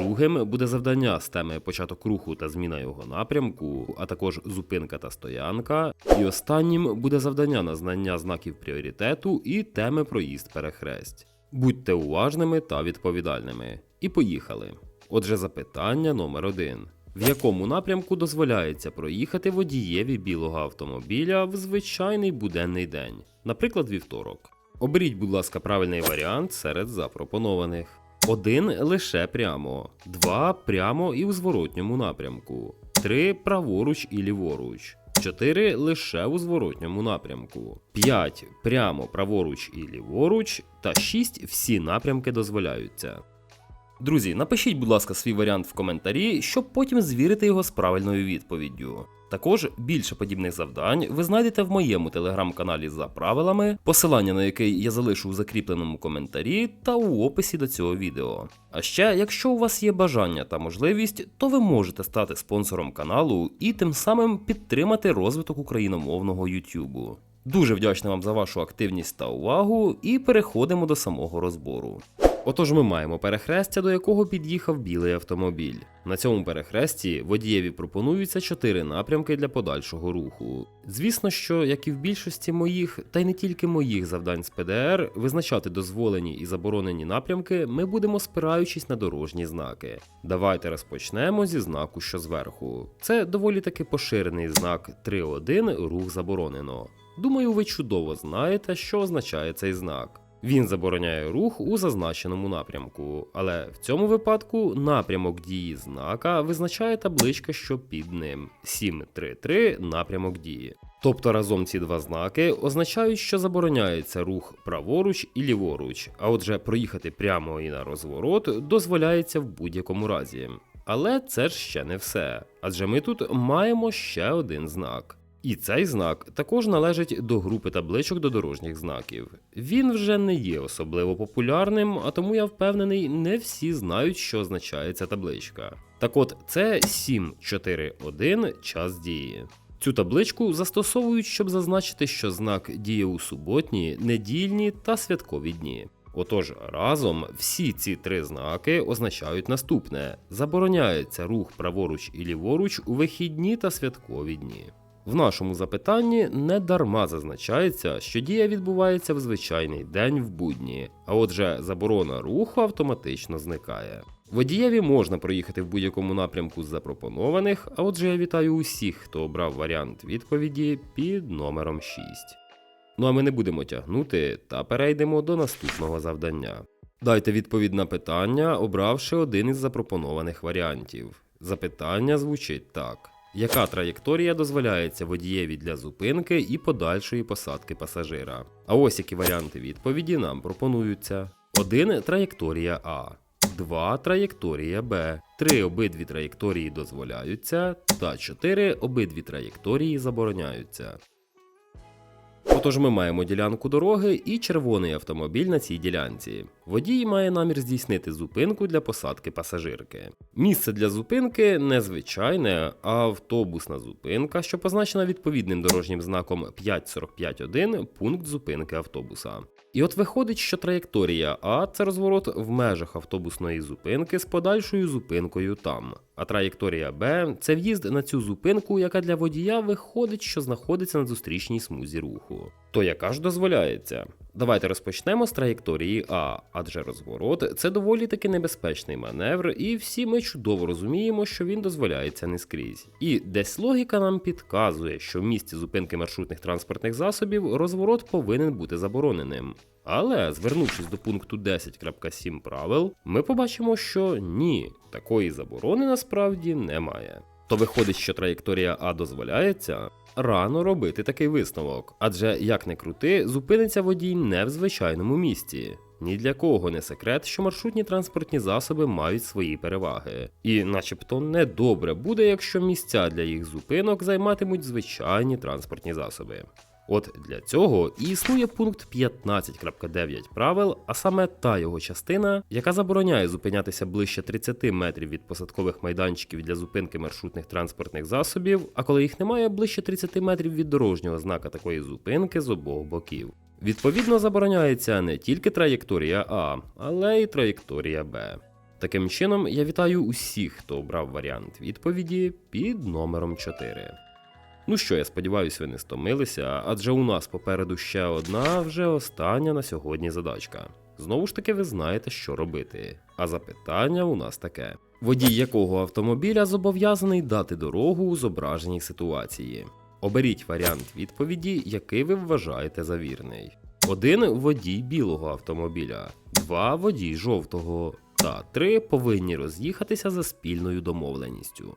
Другим буде завдання з теми початок руху та зміна його напрямку, а також зупинка та стоянка. І останнім буде завдання на знання знаків пріоритету і теми проїзд перехресть. Будьте уважними та відповідальними. І поїхали. Отже, запитання номер один. В якому напрямку дозволяється проїхати водієві білого автомобіля в звичайний буденний день, наприклад, вівторок? Оберіть, будь ласка, правильний варіант серед запропонованих. Один лише прямо, два прямо і в зворотньому напрямку, три праворуч і ліворуч, чотири лише у зворотньому напрямку, п'ять прямо праворуч і ліворуч, та шість всі напрямки дозволяються. Друзі, напишіть, будь ласка, свій варіант в коментарі, щоб потім звірити його з правильною відповіддю. Також більше подібних завдань ви знайдете в моєму телеграм-каналі за правилами, посилання на який я залишу у закріпленому коментарі та у описі до цього відео. А ще, якщо у вас є бажання та можливість, то ви можете стати спонсором каналу і тим самим підтримати розвиток україномовного YouTube. Дуже вдячний вам за вашу активність та увагу, і переходимо до самого розбору. Отож, ми маємо перехрестя, до якого під'їхав білий автомобіль. На цьому перехресті водієві пропонуються чотири напрямки для подальшого руху. Звісно, що, як і в більшості моїх, та й не тільки моїх завдань з ПДР, визначати дозволені і заборонені напрямки ми будемо спираючись на дорожні знаки. Давайте розпочнемо зі знаку, що зверху. Це доволі таки поширений знак 3.1 рух заборонено. Думаю, ви чудово знаєте, що означає цей знак. Він забороняє рух у зазначеному напрямку, але в цьому випадку напрямок дії знака визначає табличка, що під ним 733 напрямок дії. Тобто разом ці два знаки означають, що забороняється рух праворуч і ліворуч, а отже, проїхати прямо і на розворот дозволяється в будь-якому разі. Але це ж ще не все, адже ми тут маємо ще один знак. І цей знак також належить до групи табличок до дорожніх знаків. Він вже не є особливо популярним, а тому я впевнений, не всі знають, що означає ця табличка. Так от, це 741 час дії. Цю табличку застосовують, щоб зазначити, що знак діє у суботні, недільні та святкові дні. Отож, разом всі ці три знаки означають наступне: забороняється рух праворуч і ліворуч у вихідні та святкові дні. В нашому запитанні не дарма зазначається, що дія відбувається в звичайний день в будні, а отже, заборона руху автоматично зникає. Водієві можна проїхати в будь-якому напрямку з запропонованих, а отже, я вітаю усіх, хто обрав варіант відповіді під номером 6. Ну а ми не будемо тягнути та перейдемо до наступного завдання. Дайте відповідь на питання, обравши один із запропонованих варіантів. Запитання звучить так. Яка траєкторія дозволяється водієві для зупинки і подальшої посадки пасажира? А ось які варіанти відповіді нам пропонуються: 1 траєкторія А, 2 траєкторія Б, 3 обидві траєкторії дозволяються, та 4 обидві траєкторії забороняються. Отож, ми маємо ділянку дороги і червоний автомобіль на цій ділянці. Водій має намір здійснити зупинку для посадки пасажирки. Місце для зупинки не звичайне, а автобусна зупинка, що позначена відповідним дорожнім знаком 545.1 пункт зупинки автобуса. І от виходить, що траєкторія А це розворот в межах автобусної зупинки з подальшою зупинкою там. А траєкторія Б це в'їзд на цю зупинку, яка для водія виходить, що знаходиться на зустрічній смузі руху. То яка ж дозволяється? Давайте розпочнемо з траєкторії А, адже розворот це доволі таки небезпечний маневр, і всі ми чудово розуміємо, що він дозволяється не скрізь. І десь логіка нам підказує, що в місці зупинки маршрутних транспортних засобів розворот повинен бути забороненим. Але звернувшись до пункту 10.7 правил, ми побачимо, що ні, такої заборони насправді немає. То виходить, що траєкторія А дозволяється. Рано робити такий висновок, адже як не крути, зупиниться водій не в звичайному місці. Ні для кого не секрет, що маршрутні транспортні засоби мають свої переваги. І, начебто, недобре буде, якщо місця для їх зупинок займатимуть звичайні транспортні засоби. От для цього і існує пункт 15.9 правил, а саме та його частина, яка забороняє зупинятися ближче 30 метрів від посадкових майданчиків для зупинки маршрутних транспортних засобів, а коли їх немає, ближче 30 метрів від дорожнього знака такої зупинки з обох боків. Відповідно, забороняється не тільки траєкторія А, але й траєкторія Б. Таким чином, я вітаю усіх, хто обрав варіант відповіді під номером 4. Ну що, я сподіваюся, ви не стомилися, адже у нас попереду ще одна, вже остання на сьогодні задачка. Знову ж таки, ви знаєте, що робити. А запитання у нас таке: водій якого автомобіля зобов'язаний дати дорогу у зображеній ситуації? Оберіть варіант відповіді, який ви вважаєте за вірний. Один водій білого автомобіля, два водій жовтого, та три повинні роз'їхатися за спільною домовленістю.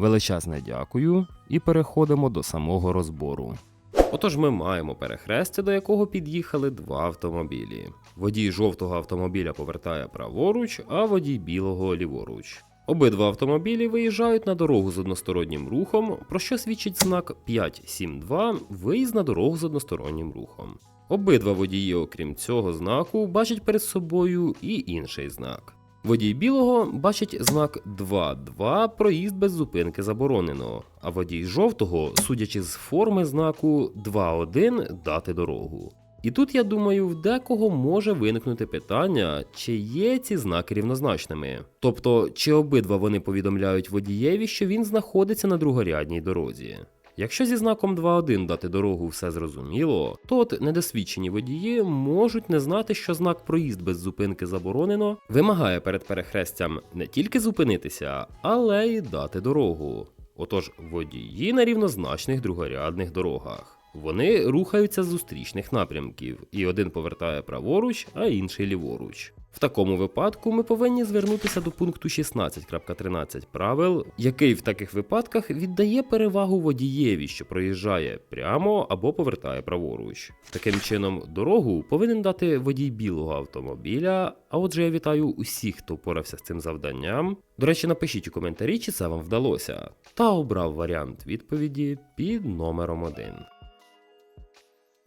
Величезне дякую і переходимо до самого розбору. Отож, ми маємо перехрестя, до якого під'їхали два автомобілі. Водій жовтого автомобіля повертає праворуч, а водій білого ліворуч. Обидва автомобілі виїжджають на дорогу з одностороннім рухом, про що свідчить знак 572 виїзд на дорогу з одностороннім рухом. Обидва водії, окрім цього знаку, бачать перед собою і інший знак. Водій білого бачить знак 2.2 проїзд без зупинки заборонено, а водій жовтого, судячи з форми знаку 2.1 дати дорогу. І тут я думаю, в декого може виникнути питання, чи є ці знаки рівнозначними. Тобто, чи обидва вони повідомляють водієві, що він знаходиться на другорядній дорозі. Якщо зі знаком 2.1 дати дорогу все зрозуміло, то от недосвідчені водії можуть не знати, що знак проїзд без зупинки заборонено вимагає перед перехрестям не тільки зупинитися, але й дати дорогу. Отож, водії на рівнозначних другорядних дорогах. Вони рухаються з зустрічних напрямків, і один повертає праворуч, а інший ліворуч. В такому випадку ми повинні звернутися до пункту 16.13 правил, який в таких випадках віддає перевагу водієві, що проїжджає прямо або повертає праворуч. Таким чином, дорогу повинен дати водій білого автомобіля. А отже, я вітаю усіх, хто впорався з цим завданням. До речі, напишіть у коментарі, чи це вам вдалося, та обрав варіант відповіді під номером 1.